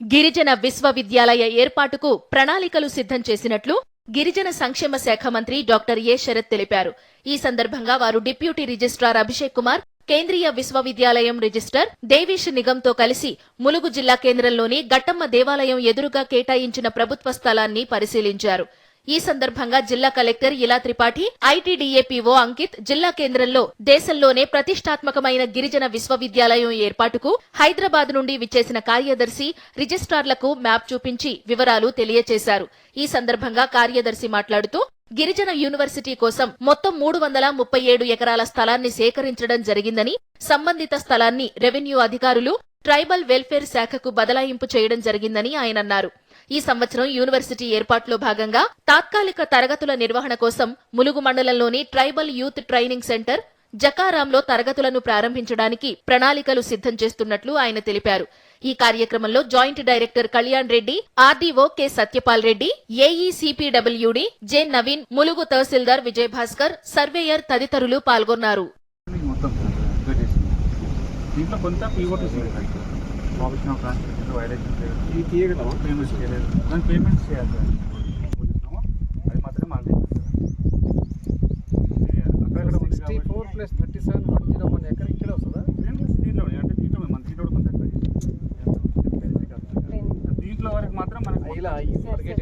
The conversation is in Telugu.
గిరిజన విశ్వవిద్యాలయ ఏర్పాటుకు ప్రణాళికలు సిద్ధం చేసినట్లు గిరిజన సంక్షేమ శాఖ మంత్రి డాక్టర్ ఏ శరత్ తెలిపారు. ఈ సందర్భంగా వారు డిప్యూటీ రిజిస్ట్రార్ అభిషేక్ కుమార్ కేంద్రీయ విశ్వవిద్యాలయం రిజిస్టర్ దేవీష్ నిగంతో కలిసి ములుగు జిల్లా కేంద్రంలోని గట్టమ్మ దేవాలయం ఎదురుగా కేటాయించిన ప్రభుత్వ స్థలాన్ని పరిశీలించారు. ఈ సందర్భంగా జిల్లా కలెక్టర్ ఇలా త్రిపాఠి ఐటీడీఏపీఓ అంకిత్ జిల్లా కేంద్రంలో దేశంలోనే ప్రతిష్టాత్మకమైన గిరిజన విశ్వవిద్యాలయం ఏర్పాటుకు హైదరాబాద్ నుండి విచ్చేసిన కార్యదర్శి రిజిస్ట్రార్లకు మ్యాప్ చూపించి వివరాలు తెలియజేశారు ఈ సందర్భంగా కార్యదర్శి మాట్లాడుతూ గిరిజన యూనివర్సిటీ కోసం మొత్తం మూడు వందల ముప్పై ఏడు ఎకరాల స్థలాన్ని సేకరించడం జరిగిందని సంబంధిత స్థలాన్ని రెవెన్యూ అధికారులు ట్రైబల్ వెల్ఫేర్ శాఖకు బదలాయింపు చేయడం జరిగిందని ఆయన అన్నారు. ఈ సంవత్సరం యూనివర్సిటీ ఏర్పాటులో భాగంగా తాత్కాలిక తరగతుల నిర్వహణ కోసం ములుగు మండలంలోని ట్రైబల్ యూత్ ట్రైనింగ్ సెంటర్ జకారాంలో తరగతులను ప్రారంభించడానికి ప్రణాళికలు సిద్ధం చేస్తున్నట్లు ఆయన తెలిపారు. ఈ కార్యక్రమంలో joint director Kalyan Reddy RDO K Satyapal Reddy AE CPWD J Naveen Mulugu tahsildar Vijayabhaskar surveyor తదితరులు పాల్గొన్నారు. ఆప్షన్ ఆఫ్ ట్రాన్స్మిషన్ వైలేషన్ ఇది తీయగలమా పేమెంట్స్ చేయలేదు. దాని పేమెంట్స్ చేయాలి సార్. అది మాత్రమే ఉంది sixty four plus thirty seven one zero one ఎక్కడ ఇక్కడ వస్తుందా దీంట్లో అంటే దీంట్లో మన దీంట్లో. దీంట్లో వరకు మాత్రం మనకు ఇలా